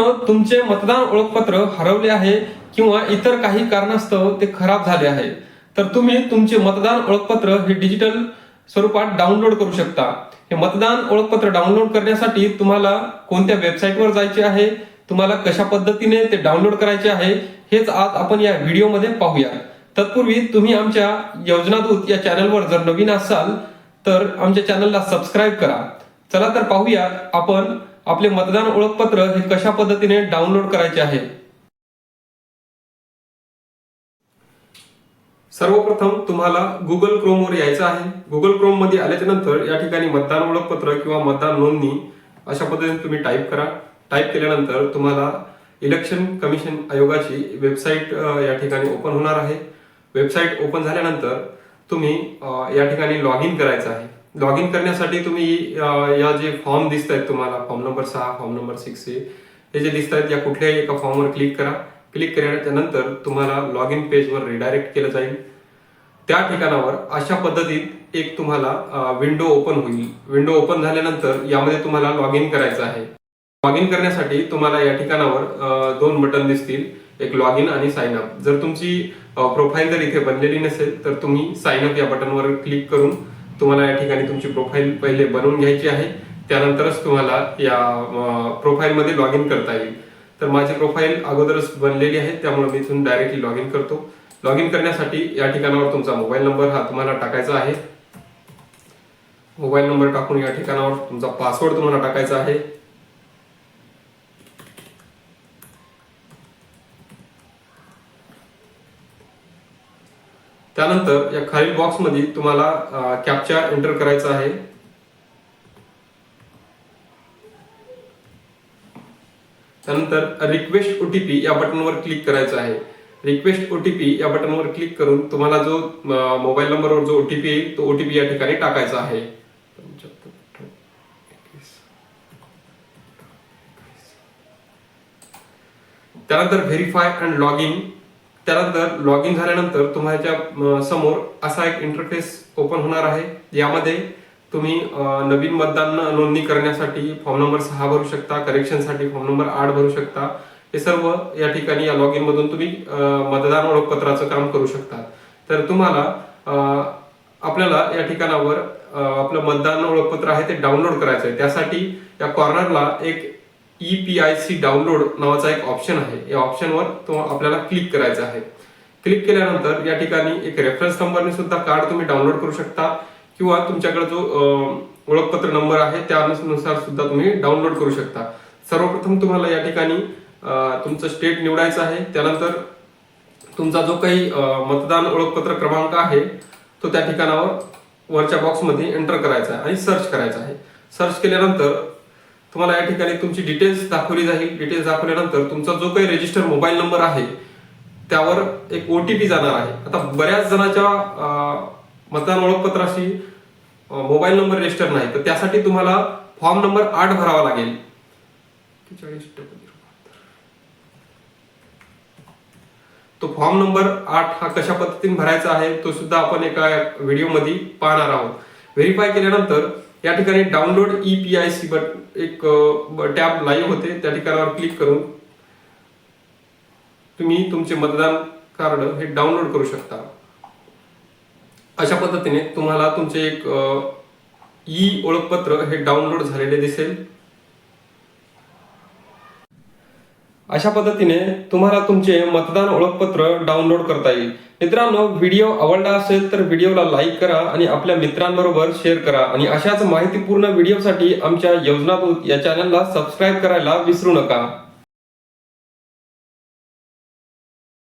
मित्रांनो तुमचे मतदान ओळखपत्र हरवले आहे किंवा इतर काही कारणास्तव ते खराब झाले आहे. तर तुम्ही तुमचे मतदान ओळखपत्र हे डिजिटल स्वरूपात डाउनलोड करू शकता. हे मतदान ओळखपत्र डाउनलोड करण्यासाठी तुम्हाला कोणत्या वेबसाईटवर जायचे आहे तुम्हाला कशा पद्धतीने ते डाउनलोड करायचे आहे हेच आज आपण या व्हिडिओमध्ये पाहूया. तत्पूर्वी तुम्ही आमच्या योजनादूत या चॅनलवर जर नवीन असाल तर आमच्या चॅनलला सबस्क्राईब करा. चला तर पाहूया आपण आपले मतदान ओळखपत्र हे कशा पद्धतीने डाउनलोड करायचे आहे? सर्वप्रथम तुम्हाला गुगल क्रोमवर यायचं आहे. गुगल क्रोममध्ये आल्याच्यानंतर या ठिकाणी मतदान ओळखपत्र किंवा मतदान नोंदणी अशा पद्धतीने तुम्ही टाईप करा. टाईप केल्यानंतर तुम्हाला इलेक्शन कमिशन आयोगाची वेबसाईट या ठिकाणी ओपन होणार आहे. वेबसाईट ओपन झाल्यानंतर तुम्ही या ठिकाणी लॉग इन करायचं आहे. लॉग इन करण्यासाठी तुम्ही या जे फॉर्म दिसत आहेत तुम्हाला फॉर्म नंबर सहा फॉर्म नंबर सिक्स हे जे दिसत आहेत या कुठल्याही एका फॉर्मवर क्लिक करा. क्लिक केल्याच्यानंतर तुम्हाला लॉग इन पेजवर रिडायरेक्ट केलं जाईल. त्या ठिकाणावर अशा पद्धतीत एक तुम्हाला विंडो ओपन होईल. विंडो ओपन झाल्यानंतर यामध्ये तुम्हाला लॉग इन करायचं आहे. लॉग इन करण्यासाठी तुम्हाला या ठिकाणावर दोन बटन दिसतील. एक लॉग इन आणि साइन अप जर तुमची प्रोफाईल जर इथे बनलेली नसेल तर तुम्ही साइन अप या बटनवर क्लिक करून तुम्हाला या ठिकाणी तुमची प्रोफाईल पहिले बनवून घ्यायची आहे. त्यानंतरच तुम्हाला या प्रोफाईलमध्ये लॉग इन करता येईल. तर माझी प्रोफाईल अगोदरच बनलेली आहे त्यामुळे मी इथून डायरेक्टली लॉग इन करतो. लॉग इन करण्यासाठी या ठिकाणावर तुमचा मोबाईल नंबर हा तुम्हाला टाकायचा आहे. मोबाईल नंबर टाकून या ठिकाणावर तुमचा पासवर्ड तुम्हाला टाकायचा आहे. त्यानंतर या खालील बॉक्समध्ये तुम्हाला कॅप्चा एंटर करायचा आहे. त्यानंतर रिक्वेस्ट ओटीपी या बटनवर क्लिक करायचं आहे. रिक्वेस्ट ओटीपी या बटनवर क्लिक करून तुम्हाला जो मोबाईल नंबरवर जो ओटीपी येईल तो ओटीपी या ठिकाणी टाकायचा आहे. त्यानंतर व्हेरीफाय अँड लॉग इन त्यानंतर लॉग इन झाल्यानंतर तुम्हाला समोर असा एक इंटरफेस ओपन होणार आहे. यामध्ये तुम्ही नवीन मतदान नोंदणी करण्यासाठी फॉर्म नंबर सहा भरू शकता करेक्शनसाठी फॉर्म नंबर आठ भरू शकता. हे सर्व या ठिकाणी या लॉग इन मधून तुम्ही मतदान ओळखपत्राचं काम करू शकता. तर तुम्हाला आपल्याला या ठिकाणावर आपलं मतदान ओळखपत्र आहे ते डाउनलोड करायचं आहे त्यासाठी या कॉर्नरला एक E P I C download नावाचा एक ऑप्शन आहे. या ऑप्शनवर तो आपल्याला क्लिक करायचा आहे. क्लिक केल्यानंतर या ठिकाणी एक रेफरन्स नंबरने सुद्धा कार्ड तुम्ही डाउनलोड करू शकता किंवा तुमच्याकडे जो ओळखपत्र नंबर आहे त्यानुसार सुद्धा तुम्ही डाउनलोड करू शकता. सर्वप्रथम तुम्हाला या ठिकाणी तुमचं स्टेट निवडायचं आहे. त्यानंतर तुमचा जो काही मतदान ओळखपत्र क्रमांक आहे तो त्या ठिकाणावर वरच्या बॉक्समध्ये एंटर करायचा आहे आणि सर्च करायचा आहे. सर्च केल्यानंतर तुम्हाला या ठिकाणी तुमची डिटेल्स दाखवली जाईल. डिटेल्स दाखवल्यानंतर तुमचा जो काही रजिस्टर मोबाईल नंबर आहे त्यावर एक ओटीपी जाणार आहे. आता बऱ्याच जणांच्या मतदान ओळखपत्राशी मोबाईल नंबर रजिस्टर नाही. तर त्यासाठी तुम्हाला फॉर्म नंबर आठ भरावा लागेल. तो फॉर्म नंबर आठ हा कशा पद्धतीने भरायचा आहे तो सुद्धा आपण एका व्हिडिओमध्ये पाहणार आहोत. व्हेरीफाय केल्यानंतर या ठिकाणी download E P I C but एक टॅब लाईव्ह होते. त्या ठिकाणावर क्लिक करून तुम्ही तुमचे मतदान कार्ड हे डाउनलोड करू शकता. अशा पद्धतीने तुम्हाला तुमचे एक ई ओळखपत्र हे डाउनलोड झालेले दिसेल. अशा पद्धतीने तुम्हाला तुमचे मतदान ओळखपत्र डाउनलोड करता येईल. मित्रांनो व्हिडिओ आवडला असेल तर व्हिडिओला लाईक करा आणि आपल्या मित्रांबरोबर शेअर करा आणि अशाच माहितीपूर्ण व्हिडिओसाठी आमच्या योजनादूत या चॅनलला सबस्क्राईब करायला विसरू नका.